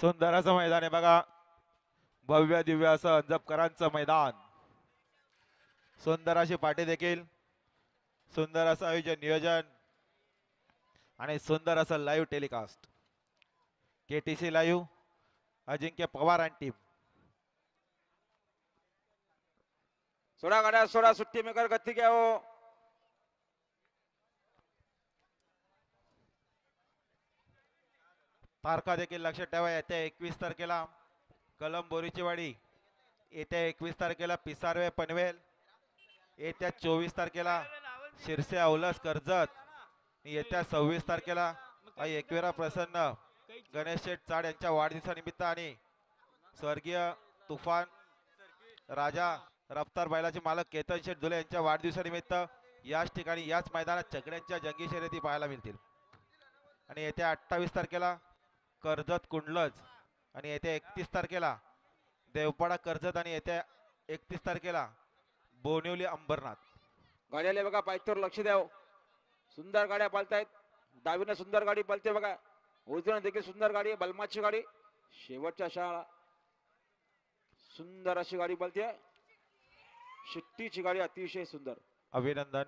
सुंदर असं मैदान आहे बघा. भव्य दिव्य असं अंजपकरांचं मैदान. सुंदर अशी पाठी देखील. सुंदर असं आयोजन नियोजन. आणि सुंदर असं live telecast K T C live Ajinkya Pawar आणि टीम सोडा गाड्या सोडा सुट्टी मेकर गती घ्या हो तारखा देखील लक्षात ठेवा येत्या एकवीस तारखेला कलम बोरीचीवाडी येत्या एकवीस तारखेला पिसारवे पनवेल येत्या चोवीस तारखेला शिरसे औलस कर्जत येत्या सव्वीस तारखेला एकवेरा प्रसन्न गणेश शेठ चाड यांच्या वाढदिवसानिमित्त आणि स्वर्गीय तुफान राजा रफ्तार बैलाचे मालक केतन शेठ धुले यांच्या वाढदिवसानिमित्त याच ठिकाणी याच मैदानात चकड्यांच्या जंगी शर्यती पाहायला मिळतील. आणि येत्या अठ्ठावीस तारखेला कर्जत कुंडलज. आणि येत्या एकतीस तारखेला देवपाडा कर्जत आणि येत्या एकतीस तारखेला बोनिवली अंबरनाथ. गाड्याला बघा पायथ्यावर लक्ष द्या हो. सुंदर गाड्या पालतायत. डावीनं सुंदर गाडी पलते बघा. उजवीनं देखील सुंदर गाडी आहे बलमाची गाडी. शेवटच्या शाळा. सुंदर अशी गाडी पलते शिट्टीची गाडी अतिशय सुंदर. अभिनंदन.